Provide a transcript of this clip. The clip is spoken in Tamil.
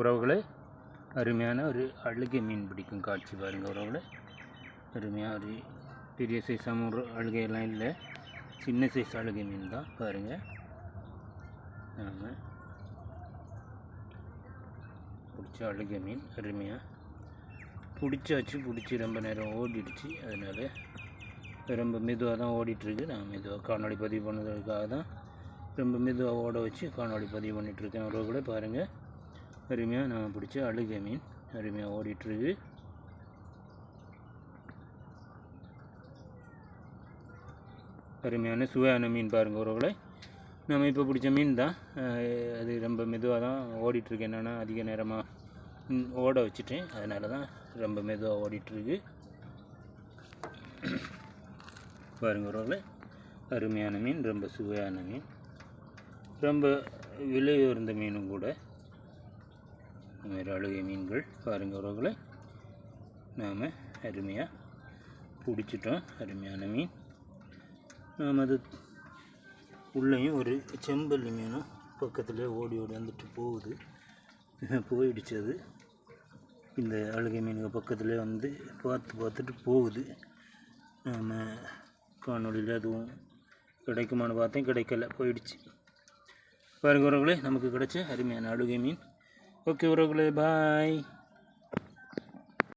உறவுகளே அருமையான ஒரு அழுகை மீன் பிடிக்கும் காட்சி பாருங்கள் உறவுகளே. அருமையாக ஒரு பெரிய சைஸாக ஒரு அழுகையெல்லாம் இல்லை. சின்ன சைஸ் அழுகை மீன் தான் பாருங்கள் ஆமாம் பிடிச்ச அழுகை மீன் அருமையாக பிடிச்சாச்சு பிடிச்சி ரொம்ப நேரம் ஓடிடுச்சு. அதனால் ரொம்ப மெதுவாக தான் ஓடிட்டுருக்கு. நான் மெதுவாக காணொலி பதிவு பண்ணதுக்காக தான் ரொம்ப மெதுவாக ஓட வச்சு காணொலி பதிவு பண்ணிகிட்ருக்கேன் உறவுகளை. பாருங்கள் அருமையாக நான் பிடிச்ச அழுகை மீன் அருமையாக ஓடிட்டுருக்கு. அருமையான சுவையான மீன் பாருங்கள் உறவுகளே. நம்ம இப்போ பிடிச்ச மீன் தான். அது ரொம்ப மெதுவாக தான் ஓடிட்டுருக்கு. என்னென்னா அதிக நேரமாக ஓட வச்சுட்டேன். அதனால தான் ரொம்ப மெதுவாக ஓடிட்டுருக்கு. பாருங்க உறவுகளே அருமையான மீன் ரொம்ப சுவையான மீன். ரொம்ப விலை உயர்ந்த மீனும் கூட. அழுகை மீன்கள் பாருங்க உறவுகளை நாம் அருமையாக பிடிச்சிட்டோம். அருமையான மீன். நாம் அது உள்ளேயும் ஒரு செம்பல்லி மீனும் பக்கத்தில் ஓடி ஓடி வந்துட்டு போகுது. போயிடுச்சு அது. இந்த அழுகை மீனுக்கு பக்கத்தில் வந்து பார்த்து பார்த்துட்டு போகுது. நாம் காணொலியில் அதுவும் கிடைக்குமான்னு பார்த்தேன். கிடைக்கல போயிடுச்சு. பாருங்க உறவுகளே நமக்கு கிடைச்ச அருமையான அழுகை மீன். ஓகே உறவுகளே பாய்